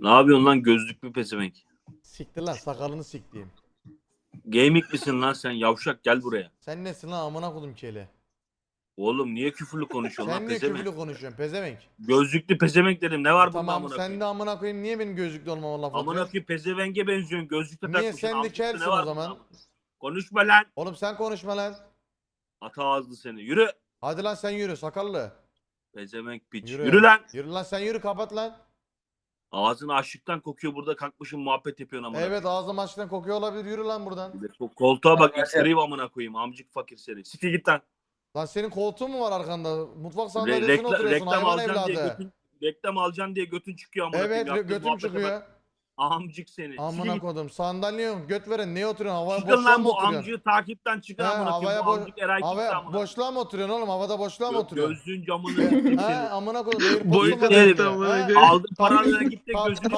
Ne yapıyorsun lan gözlüklü pezevenk? Siktir lan sakalını siktiğim. Gaming misin lan sen yavşak gel buraya. Sen nesin lan amına kodum kele. Oğlum niye küfürlü konuşuyorsun Sen lan niye pezevenk? küfürlü konuşuyorsun pezevenk? Gözlüklü pezevenk dedim ne var bunda Tamam amına sen koyayım? de amına koyayım niye benim gözlüklü olmama laf Amına atıyorsun? koyayım pezevenge benziyorsun gözlükle Niye takmışsın. sen de kelsin ne var o bunda zaman? amına? Konuşma lan. Oğlum sen konuşma lan. Ata ağızlı seni. Yürü. Hadi lan sen yürü sakallı. Pezevenk piç. Yürü. Yürü. lan. Yürü lan sen yürü kapat lan. Ağzın açlıktan kokuyor burada kalkmışsın muhabbet yapıyorsun amına. Evet ağzım açlıktan kokuyor olabilir yürü lan buradan. Ko- Koltuğa bak X-Ray amına koyayım amcık fakir seni. Siktir git lan. Lan senin koltuğun mu var arkanda? Mutfak Re- sandalyesine rekla- oturuyorsun reklam hayvan alacaksın diye evladı. götün, reklam alacaksın diye götün çıkıyor amına Evet koyayım. re- Yaptığın götüm muhabbete çıkıyor. Amcık seni. Amına git. kodum sandalye yok göt veren neye oturuyorsun havaya Çıkın boşluğa lan mı bu oturuyorsun? amcığı takipten çıkın He, amına koyayım. Bu havaya bo- amcık Eray kimse Havaya amına. boşluğa mı oturuyorsun oğlum havada boşluğa mı Gö- oturuyorsun? Gözlüğün camını He, sikeyim he, seni. amına kodum Boyut herif takıyorsun? amına koyayım. Aldın paranı Kapıyı- git de kap- gözünü